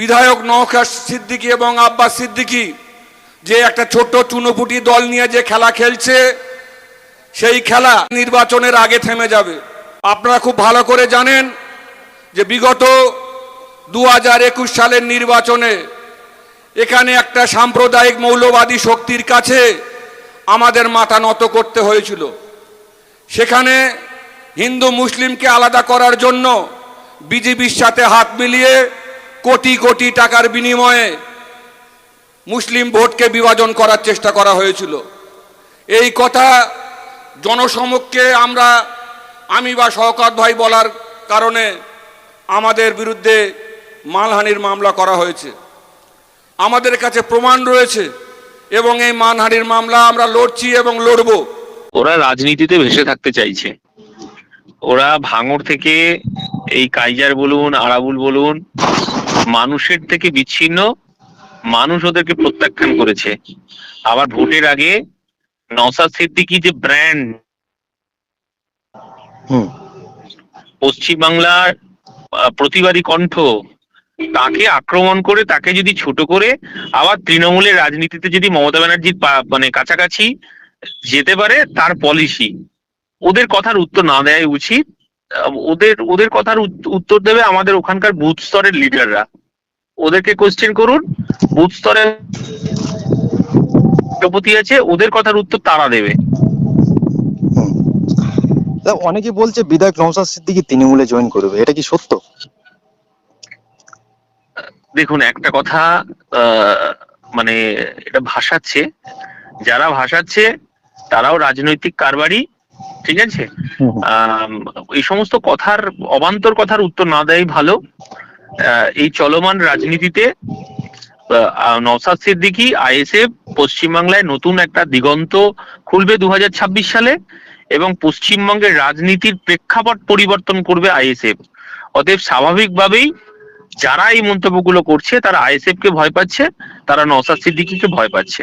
বিধায়ক নওকাশ সিদ্দিকী এবং আব্বাস সিদ্দিকী যে একটা ছোট্ট চুনোপুটি দল নিয়ে যে খেলা খেলছে, সেই খেলা নির্বাচনের আগে থেমে যাবে। আপনারা খুব ভালো করে জানেন যে বিগত দু একুশ সালের নির্বাচনে এখানে একটা সাম্প্রদায়িক মৌলবাদী শক্তির কাছে আমাদের মাথা নত করতে হয়েছিল। সেখানে হিন্দু মুসলিমকে আলাদা করার জন্য বিজেপির সাথে হাত মিলিয়ে কোটি কোটি টাকার বিনিময়ে মুসলিম ভোটকে বিভাজন করার চেষ্টা করা হয়েছিল। এই কথা জনসমক্ষে আমরা আমি বা শওকত ভাই বলার কারণে আমাদের বিরুদ্ধে মানহানির মামলা করা হয়েছে। আমাদের কাছে প্রমাণ রয়েছে এবং এই মানহানির মামলা আমরা লড়ছি এবং লড়বো। ওরা রাজনীতিতে ভেসে থাকতে চাইছে। ওরা ভাঙড় থেকে এই কাইজার বলুন, আরাবুল বলুন মানুষের থেকে বিচ্ছিন্ন মানুষ ওদেরকে প্রত্যাখ্যান করেছে। আবার ভোটের আগে নওসাদ সিদ্দিকী যে ব্র্যান্ড হুম। পশ্চিমবাংলার আহ, প্রতিবাদী কণ্ঠ তাকে আক্রমণ করে তাকে যদি ছোট করে আবার তৃণমূলের রাজনীতিতে যদি মমতা ব্যানার্জির মানে কাছাকাছি যেতে পারে তার পলিসি ওদের কথার উত্তর না দেওয়াই উচিত। ওদের ওদের কথার উত্তর দেবে আমাদের ওখানকার বুথ স্তরের লিডাররা ওদেরকে কোশ্চেন করুন। বুথ সভাপতি আছে ওদের কথার উত্তর তারা দেবে। অনেকে বলছে বিধায়ক নওশাদ সিদ্দিকি তৃণমূলে জয়েন করবে। এটা কি সত্য? দেখুন একটা কথা আহ, মানে এটা ভাসাচ্ছে। যারা ভাসাচ্ছে তারাও রাজনৈতিক কারবারি ঠিক আছে। এই সমস্ত কথার অবান্তর কথার উত্তর না দেয় ভালো। এই চলমান রাজনীতিতে আহ, নওশাদ সিদ্দিকী আইএসএফ পশ্চিমবাংলায় নতুন একটা দিগন্ত খুলবে দু হাজার ছাব্বিশ সালে এবং পশ্চিমবঙ্গের রাজনীতির প্রেক্ষাপট পরিবর্তন করবে আইএসএফ। অতএব স্বাভাবিকভাবেই যারা এই মন্তব্যগুলো করছে তারা আইএসএফ কে ভয় পাচ্ছে তারা নওশাদ সিদ্দিকীকে ভয় পাচ্ছে।